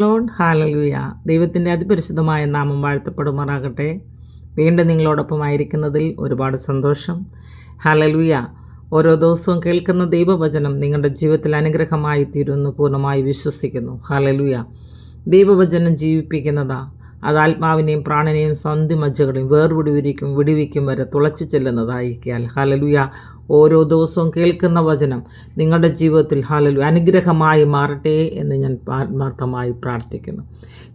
Load ഹാലലുയ ദൈവത്തിന്റെ അതിപരിശുദ്ധമായ നാമം വാഴ്ത്തപ്പെടുമാറാകട്ടെ. വീണ്ടും നിങ്ങളോടൊപ്പം ആയിരിക്കുന്നതിൽ ഒരുപാട് സന്തോഷം. ഹാലലുയ ഓരോ ദിവസവും കേൾക്കുന്ന ദൈവവചനം നിങ്ങളുടെ ജീവിതത്തിൽ അനുഗ്രഹമായി തീരുമെന്ന് പൂർണമായി വിശ്വസിക്കുന്നു. ഹാലലുയ ദൈവവചനം ജീവിപ്പിക്കുന്നതാ. അത് ആത്മാവിനെയും പ്രാണനെയും സന്ധിമജ്ജകളെയും വേർവിടുവിരിക്കും വിടുവിക്കും വരെ തുളച്ചു ചെല്ലുന്നതായിരിക്കാൽ ഹലലുയ ഓരോ ദിവസവും കേൾക്കുന്ന വചനം നിങ്ങളുടെ ജീവിതത്തിൽ ഹലലു അനുഗ്രഹമായി മാറട്ടെ എന്ന് ഞാൻ ആത്മാർത്ഥമായി പ്രാർത്ഥിക്കുന്നു.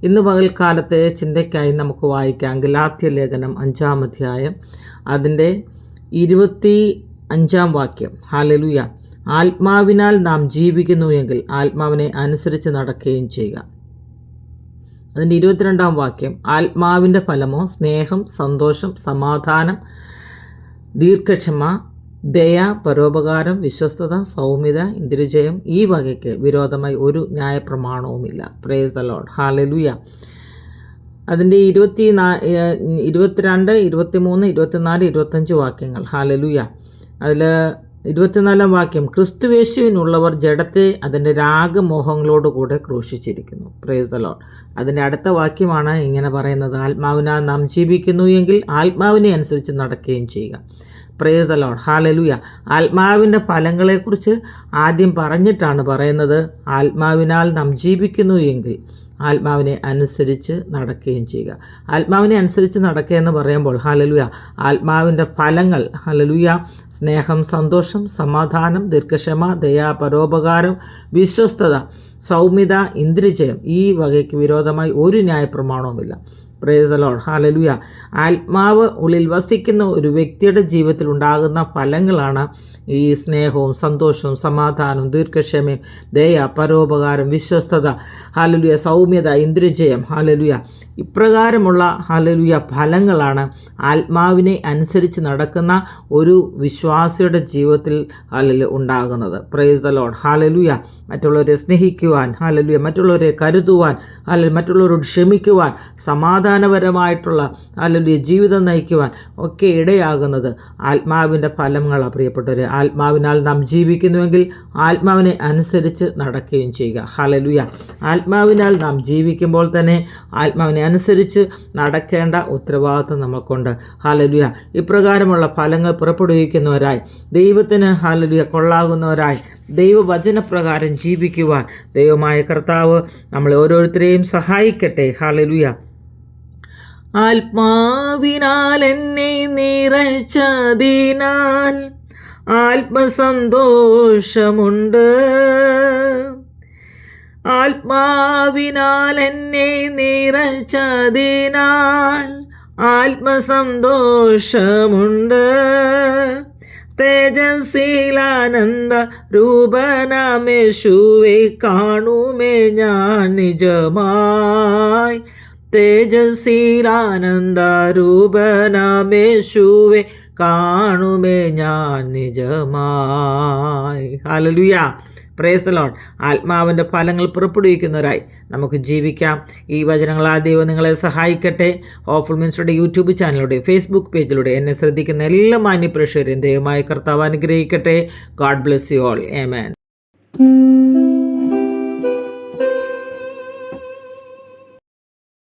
ഇന്ന് പകൽക്കാലത്തെ ചിന്തയ്ക്കായി നമുക്ക് വായിക്കാം ഗലാത്യ ലേഖനം അഞ്ചാം അധ്യായം അതിന്റെ ഇരുപത്തി അഞ്ചാം വാക്യം. ഹലലുയ ആത്മാവിനാൽ നാം ജീവിക്കുന്നുവെങ്കിൽ ആത്മാവിനെ അനുസരിച്ച് നടക്കുകയും ചെയ്യുക. അതിന്റെ ഇരുപത്തിരണ്ടാം വാക്യം ആത്മാവിന്റെ ഫലമോ സ്നേഹം സന്തോഷം സമാധാനം ദീർഘക്ഷമ ദയ പരോപകാരം വിശ്വസ്തത സൗമ്യത ഇന്ദ്രിജയം ഈ വകയ്ക്ക് വിരോധമായി ഒരു ന്യായപ്രമാണവുമില്ല. പ്രേസ് ദ ലോഡ് ഹാലലുയ അതിന്റെ ഇരുപത്തി നാ ഇരുപത്തിരണ്ട് ഇരുപത്തിമൂന്ന് ഇരുപത്തിനാല് ഇരുപത്തഞ്ച് വാക്യങ്ങൾ. ഹാലലുയ അതിൽ ഇരുപത്തിനാലാം വാക്യം ക്രിസ്തുവേശുവിനുള്ളവർ ജഡത്തെ അതിന്റെ രാഗമോഹങ്ങളോടുകൂടെ ക്രൂശിച്ചിരിക്കുന്നു. പ്രേസ് ലോഡ് അതിന്റെ അടുത്ത വാക്യമാണ് ഇങ്ങനെ പറയുന്നത് ആത്മാവിനാൽ നാം ജീവിക്കുന്നു എങ്കിൽ ആത്മാവിനെ അനുസരിച്ച് നടക്കുകയും ചെയ്യുക. പ്രേസ് ലോഡ് ഹാലലുയ ആത്മാവിന്റെ ഫലങ്ങളെക്കുറിച്ച് ആദ്യം പറഞ്ഞിട്ടാണ് പറയുന്നത് ആത്മാവിനാൽ നാം ജീവിക്കുന്നു എങ്കിൽ. ആത്മാവിനെ അനുസരിച്ച് നടക്കുകയും ചെയ്യുക. ആത്മാവിനെ അനുസരിച്ച് നടക്കുക എന്ന് പറയുമ്പോൾ ഹലലുയ ആത്മാവിന്റെ ഫലങ്ങൾ ഹലലുയ സ്നേഹം സന്തോഷം സമാധാനം ദീർഘക്ഷമ ദയാ പരോപകാരം വിശ്വസ്തത സൗമ്യത ഇന്ദ്രിജയം ഈ വകയ്ക്ക് വിരോധമായി ഒരു ന്യായപ്രമാണവുമില്ല. പ്രേസ് ലോഡ് ഹാലലുയ ആത്മാവ് ഉള്ളിൽ വസിക്കുന്ന ഒരു വ്യക്തിയുടെ ജീവിതത്തിൽ ഉണ്ടാകുന്ന ഫലങ്ങളാണ് ഈ സ്നേഹവും സന്തോഷവും സമാധാനവും ദീർഘക്ഷമയും ദയ പരോപകാരം വിശ്വസ്തത ഹാലലുയ സൗമ്യത ഇന്ദ്രിജയം ഹാലലുയ ഇപ്രകാരമുള്ള ഹാലലുയ ഫലങ്ങളാണ് ആത്മാവിനെ അനുസരിച്ച് നടക്കുന്ന ഒരു വിശ്വാസിയുടെ ജീവിതത്തിൽ ഹാലലു ഉണ്ടാകുന്നത്. പ്രേസ് ദ ലോഡ് ഹാലലുയ മറ്റുള്ളവരെ സ്നേഹിക്കുവാൻ ഹാലലുയ മറ്റുള്ളവരെ കരുതുവാൻ ഹാലൽ മറ്റുള്ളവരോട് ക്ഷമിക്കുവാൻ സമാധാനപരമായിട്ടുള്ള അല്ലെങ്കിൽ ജീവിതം നയിക്കുവാൻ ഒക്കെ ഇടയാകുന്നത് ആത്മാവിന്റെ ഫലങ്ങളാണ് പ്രിയപ്പെട്ടവർ ആത്മാവിനാൽ നാം ജീവിക്കുന്നുവെങ്കിൽ ആത്മാവിനെ അനുസരിച്ച് നടക്കുകയും ചെയ്യുക. ഹലലുയ ആത്മാവിനാൽ നാം ജീവിക്കുമ്പോൾ തന്നെ ആത്മാവിനെ അനുസരിച്ച് നടക്കേണ്ട ഉത്തരവാദിത്വം നമുക്കുണ്ട് ഹലലുയ ഇപ്രകാരമുള്ള ഫലങ്ങൾ പുറപ്പെടുവിക്കുന്നവരായി ദൈവത്തിന് ഹലലുയ കൊള്ളാകുന്നവരായി ദൈവവചനപ്രകാരം ജീവിക്കുവാൻ ദൈവമായ കർത്താവ് നമ്മളെ ഓരോരുത്തരെയും സഹായിക്കട്ടെ. ഹാലലുയ ആത്മാവിനാൽ എന്നെ നിറച്ചതിനാൽ ആത്മസന്തോഷമുണ്ട്. ആത്മാവിനാൽ എന്നെ നിറച്ചതിനാൽ ആത്മസന്തോഷമുണ്ട്. തേജസ്സിലാനന്ദ രൂപനാമേശുവെ കാണുമേ ഞാൻ നിജമായി. തേജസ്സീലാനന്ദ രൂപനാമേശുവെ കാണുമേ ഞാൻ നിജമായി. ഹലലുയ പ്രേസലോൺ ആത്മാവിന്റെ ഫലങ്ങൾ പുറപ്പെടുവിക്കുന്നവരായി നമുക്ക് ജീവിക്കാം. ഈ വചനങ്ങളാൽ ദൈവം നിങ്ങളെ സഹായിക്കട്ടെ. ഓഫർ മിനിസ്റ്ററുടെ യൂട്യൂബ് ചാനലിലൂടെ ഫേസ്ബുക്ക് പേജിലൂടെ എന്നെ ശ്രദ്ധിക്കുന്ന എല്ലാ മാന്യപ്രേക്ഷകരെയും ദൈവമായ കർത്താവ് അനുഗ്രഹിക്കട്ടെ. God bless you all amen